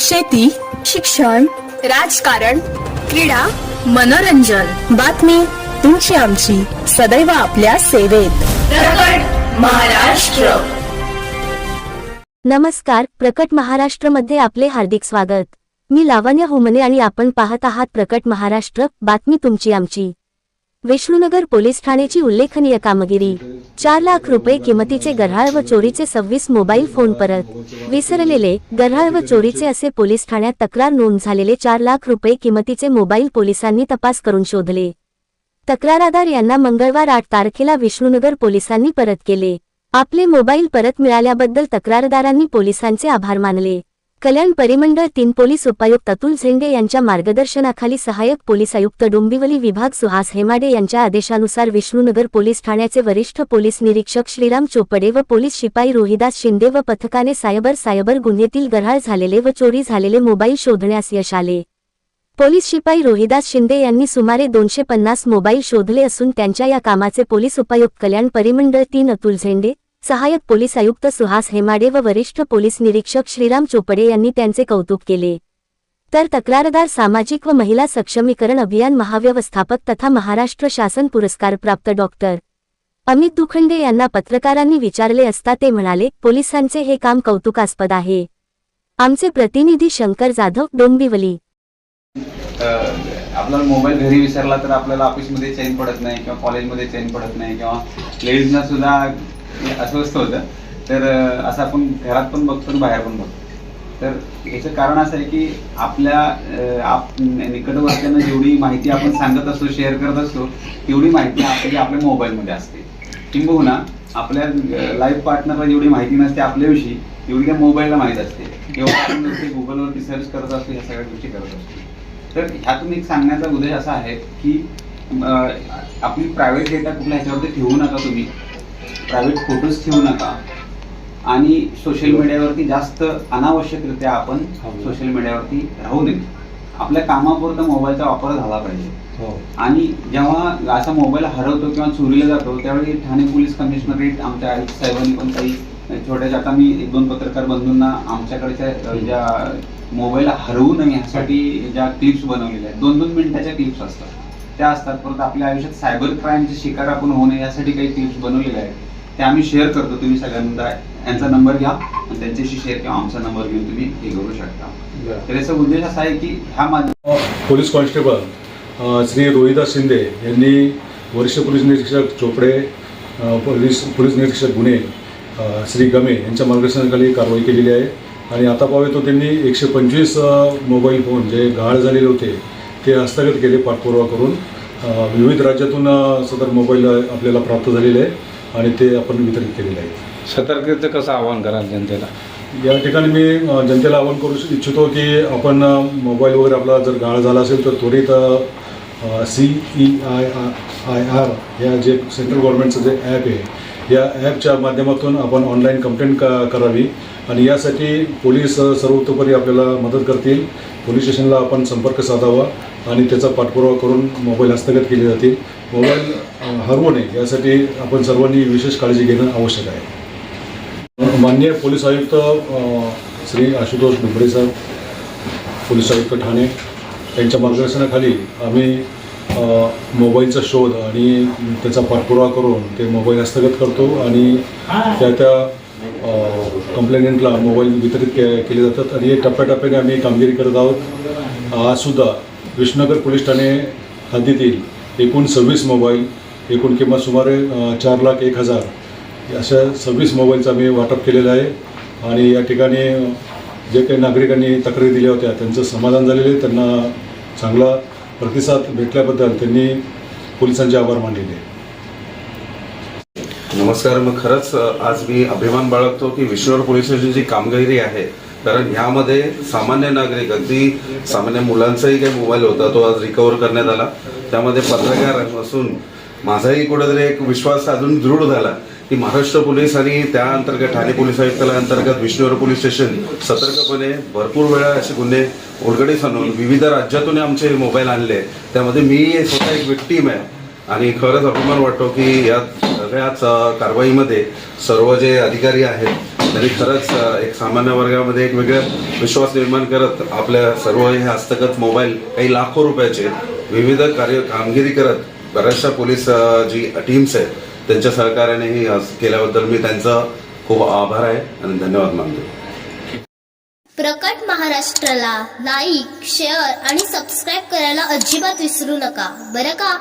शेती शिक्षण राजकारण क्रीडा मनोरंजन. बातमी तुमची आमची. सदैव आपल्या सेवेत. महाराष्ट्र. नमस्कार प्रकट महाराष्ट्रमध्ये आपले हार्दिक स्वागत. मी लावण्य हुमने आणि आपण पाहत आहात प्रकट महाराष्ट्र. बातमी तुमची आमची. विष्णुनगर पोलीस ठाण्याची उल्लेखनीय कामगिरी. चार लाख रुपये किमतीचे गरहाळ व चोरीचे सव्वीस मोबाईल फोन परत. विसरलेले गरहाळ व चोरीचे असे पोलीस ठाण्यात तक्रार नोंद झालेले चार लाख रुपये किमतीचे मोबाईल पोलिसांनी तपास करून शोधले. तक्रारदार यांना मंगळवार आठ तारखेला विष्णुनगर पोलिसांनी परत केले. आपले मोबाईल परत मिळाल्याबद्दल तक्रारदारांनी पोलिसांचे आभार मानले. कल्याण परिमंडळ तीन पोलीस उपायुक्त अतुल झेंडे यांच्या मार्गदर्शनाखाली सहाय्यक पोलीस आयुक्त डोंबिवली विभाग सुहास हेमाडे यांच्या आदेशानुसार विष्णुनगर पोलीस ठाण्याचे वरिष्ठ पोलीस निरीक्षक श्रीराम चोपडे व पोलीस शिपाई रोहिदास शिंदे व पथकाने सायबर सायबर गुन्हेतील गरहाळ झालेले व चोरी झालेले मोबाईल शोधण्यास यश आले. पोलीस शिपाई रोहिदास शिंदे यांनी सुमारे दोनशे पन्नास मोबाईल शोधले असून त्यांच्या या कामाचे पोलीस उपायुक्त कल्याण परिमंडळ तीन अतुल झेंडे सहाय्यक पोलीस आयुक्त सुहास हेमाडे व वरिष्ठ पोलीस निरीक्षक श्रीराम चोपडे यांनी त्यांचे कौतुक केले. तर तक्रारदार सामाजिक व महिला सक्षमीकरण अभियान महाव्यवस्थापक तथा महाराष्ट्र शासन पुरस्कार प्राप्त डॉक्टर अमित दुखंडे यांना पत्रकारांनी विचारले असता ते म्हणाले पोलिसांचे हे काम कौतुकास्पद आहे. आमचे प्रतिनिधी शंकर जाधव डोंबिवली. आपला मोबाईल घरी विसरला तर आपल्याला ऑफिसमध्ये चेन पडत नाही किंवा कॉलेजमध्ये चेन पडत नाही किंवा लेडीजना सुद्धा अस्वस्थ होतं. तर असं आपण घरात पण बघतो आणि बाहेर पण बघतो. तर याचं कारण असं आहे की आपल्या आप निकटवर्त्यांना जेवढी माहिती आपण सांगत असतो शेअर करत असतो तेवढी माहिती आपली आपल्या मोबाईलमध्ये असते. किंबहुना आपल्या लाईफ पार्टनरला जेवढी माहिती नसते आपल्याविषयी तेवढी त्या मोबाईलला माहीत असते. किंवा आपण गुगलवरती सर्च करत असतो ह्या सगळ्या गोष्टी करत असतो. तर ह्यातून एक सांगण्याचा उद्देश असा आहे की आपली प्रायव्हेट डेटा कुठल्या ह्याच्यावरती ठेवू नका तुम्ही. प्रायव्हेट फोटोज ठेवू नका. आणि सोशल मीडियावरती जास्त अनावश्यकरित्या आपण सोशल मीडियावरती राहू नये. आपल्या कामापुरता मोबाईलचा वापर झाला पाहिजे. आणि जेव्हा असा मोबाईल हरवतो किंवा चोरीला जातो त्यावेळी ठाणे पोलीस कमिशनरेट आमच्या आयुक्त साहेबांनी पण काही छोट्याशा आता मी एक दोन पत्रकार बंधूंना आमच्याकडच्या ज्या मोबाईल हरवू नये यासाठी ज्या क्लिप्स बनवलेल्या आहेत. दोन दोन मिनिटाच्या क्लिप्स असतात. त्या असतात. परत आपल्या आयुष्यात सायबर क्राईमचे शिकार आपण होऊ नये यासाठी काही क्लिप्स बनवलेल्या आहेत. ते आम्ही शेअर करतो. तुम्ही सगळ्यांना यांचा नंबर घ्या आणि त्यांच्याशी शेअर किंवा आमचा नंबर घेऊन तुम्ही हे करू शकता. तर याचा उद्देश असा आहे की ह्या माझ्या पोलीस कॉन्स्टेबल श्री रोहिदास शिंदे यांनी वरिष्ठ पोलीस निरीक्षक चोपडे पोलीस पोलीस निरीक्षक गुन्हे श्री गमे यांच्या मार्गदर्शनाखाली कारवाई केलेली आहे. आणि आता पावे तो त्यांनी एकशे पंचवीस मोबाईल फोन जे गहाळ झालेले होते ते हस्तगत केले पाठपुरावा करून. विविध राज्यातून सदर मोबाईल आपल्याला प्राप्त झालेले आहे आणि ते आपण वितरित केलेले आहेत. सतर्कतेचं कसं आवाहन कराल जनतेला? या ठिकाणी मी जनतेला आवाहन करू इच्छितो की आपण मोबाईल वगैरे आपला जर गाळ झाला असेल तर त्वरित C E I I R या जे सेंट्रल गव्हर्नमेंटचं जे ॲप आहे या ॲपच्या माध्यमातून आपण ऑनलाईन कंप्लेंट क करावी. आणि यासाठी पोलीस अ, सर्वतोपरी आपल्याला मदत करतील. पोलीस स्टेशनला आपण संपर्क साधावा आणि त्याचा पाठपुरावा करून मोबाईल हस्तगत केले जातील. मोबाईल हरवू नये यासाठी आपण सर्वांनी विशेष काळजी घेणं आवश्यक आहे. माननीय पोलीस आयुक्त श्री आशुतोष डुबरे सर पोलीस आयुक्त ठाणे यांच्या मार्गदर्शनाखाली आम्ही मोबाईलचा शोध आणि त्याचा पाठपुरावा करून ते मोबाईल हस्तगत करतो आणि त्या त्या कंप्लेंटला मोबाईल वितरित के केले जातात आणि हे टप्प्याटप्प्याने आम्ही कामगिरी करत आहोत. आजसुद्धा विष्णुनगर पोलीस ठाणे हद्दीतील एकूण सव्वीस मोबाईल एकूण किंमत सुमारे चार लाख एक हजार अशा सव्वीस मोबाईलचं आम्ही वाटप केलेलं आहे. आणि या ठिकाणी जे काही नागरिकांनी तक्रारी दिल्या होत्या त्यांचं समाधान झालेलं आहे. त्यांना चांगला प्रतिसाद भेटल्याबद्दल त्यांनी पोलिसांचे आभार मानलेले आहे नमस्कार मग खरंच आज मी अभिमान बाळगतो की विश्वर पोलीस स्टेशनची जी कामगिरी आहे कारण ह्यामध्ये सामान्य नागरिक अगदी सामान्य मुलांचाही काही मोबाईल होता तो आज रिकवर करण्यात आला. त्यामध्ये पत्रकार असून माझाही कुठेतरी एक विश्वास अजून दृढ झाला की महाराष्ट्र पोलीस आणि त्या अंतर्गत ठाणे पोलीस आयुक्तालय अंतर्गत विष्णुवर पोलीस स्टेशन सतर्कपणे भरपूर वेळा असे गुन्हे उलगडीस आणून विविध राज्यातून आमचे मोबाईल आणले. त्यामध्ये मी स्वतः एक विक्टीम आहे. आणि खरंच अभिमान वाटतो की यात सगळ्याच कारवाईमध्ये सर्व जे अधिकारी आहेत त्यांनी खरंच एक सामान्य वर्गामध्ये एक वेगळा विश्वास निर्माण करत आपल्या सर्व हे हस्तगत मोबाईल काही लाखो रुपयाचे विविध कार्य कामगिरी करत बऱ्याचशा पोलीस जी टीम्स आहेत त्यांच्या सहकार्याने ही केल्याबद्दल मी त्यांचा खूप आभार आहे आणि धन्यवाद मानतो. प्रकट महाराष्ट्राला लाईक शेअर आणि सबस्क्राईब करायला अजिबात विसरू नका. बरं का?